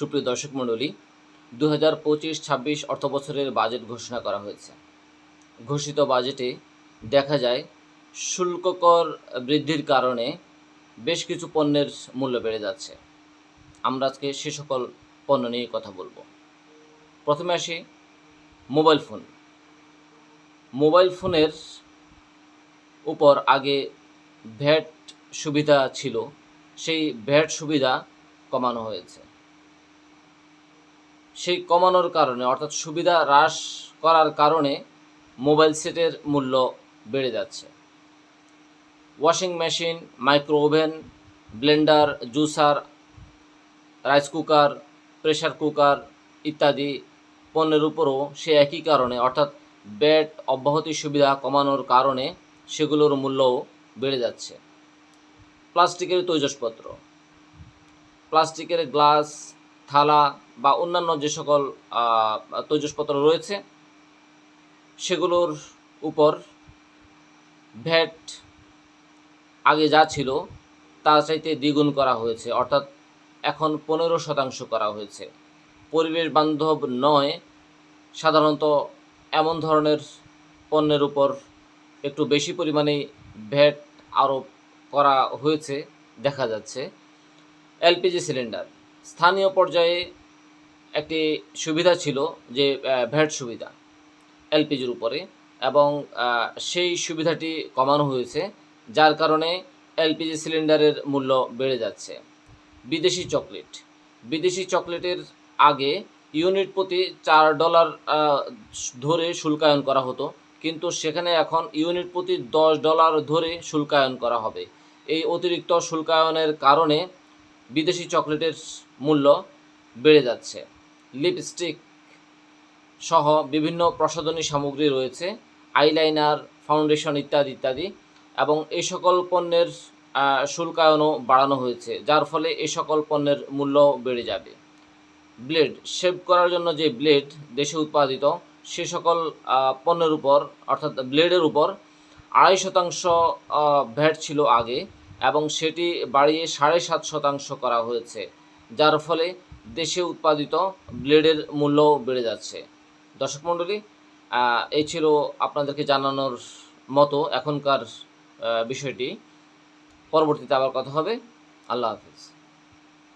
সুপ্রিয় দর্শক মণ্ডলী দু হাজার পঁচিশ, ছাব্বিশ অর্থ বছরের বাজেট ঘোষণা করা হয়েছে। ঘোষিত বাজেটে দেখা যায় শুল্ককর বৃদ্ধির কারণে বেশ কিছু পণ্যের মূল্য বেড়ে যাচ্ছে। আমরা আজকে সে সকল পণ্য নিয়ে কথা বলব। প্রথমে আসি মোবাইল ফোন। মোবাইল ফোনের উপর আগে ভ্যাট সুবিধা ছিল, সেই ভ্যাট সুবিধা কমানো হয়েছে। সেই কমানোর কারণে, অর্থাৎ সুবিধা হ্রাস করার কারণে মোবাইল সেটের মূল্য বেড়ে যাচ্ছে। Washing machine micro oven blender, juicer, rice cooker, pressure cooker ইত্যাদি পণ্যের উপরও সে একই কারণে, অর্থাৎ ব্যাট অব্যাহতি সুবিধা কমানোর কারণে সেগুলোর মূল্যও বেড়ে যাচ্ছে। প্লাস্টিকের তৈজসপত্র। প্লাস্টিকের গ্লাস থালা বা অন্যান্য যে সকল তৈজসপত্র রয়েছে, সেগুলোর উপর ভ্যাট আগে যা ছিল, তা চাইতে দ্বিগুণ করা হয়েছে। অর্থাৎ এখন পনেরো শতাংশ করা হয়েছে। পরিবেশ বান্ধব নয়, সাধারণত এমন ধরনের পণ্যের উপর একটু বেশি পরিমাণে ভ্যাট আরোপ করা হয়েছে, দেখা যাচ্ছে। LPG cylinder. স্থানীয় পর্যায়ে একটি সুবিধা ছিল যে ভ্যাট সুবিধা এলপিজির উপরে এবং সেই সুবিধাটি কমানো হয়েছে, যার কারণে এলপিজি সিলিন্ডারের মূল্য বেড়ে যাচ্ছে। বিদেশি চকলেট। বিদেশি চকলেটের আগে ইউনিট প্রতি চার ডলার ধরে শুল্কায়ন করা হতো, কিন্তু সেখানে এখন ইউনিট প্রতি দশ ডলার ধরে শুল্কায়ন করা হবে। এই অতিরিক্ত শুল্কায়নের কারণে বিদেশি চকলেটের মূল্য বেড়ে যাচ্ছে। লিপস্টিক সহ বিভিন্ন প্রসাধনী সামগ্রী রয়েছে, আইলাইনার, ফাউন্ডেশন ইত্যাদি ইত্যাদি, এবং এই সকল পণ্যের শুল্কায়নও বাড়ানো হয়েছে, যার ফলে এই সকল পণ্যের মূল্য বেড়ে যাবে। ব্লেড, শেভ করার জন্য যে ব্লেড দেশে উৎপাদিত, সে সকল পণ্যের উপর, অর্থাৎ ব্লেডের উপর আড়াই শতাংশ ভ্যাট ছিল আগে। এবং সেটি বাড়িয়ে সাড়ে সাত শতাংশ করা হয়েছে, যার ফলে দেশে উৎপাদিত ব্লেডের মূল্য বেড়ে যাচ্ছে। দর্শক মণ্ডলী এই ছিল আপনাদেরকে জানানোর মতো এখনকার বিষয়টি। পরবর্তীতে আবার কথা হবে। আল্লাহ হাফিজ।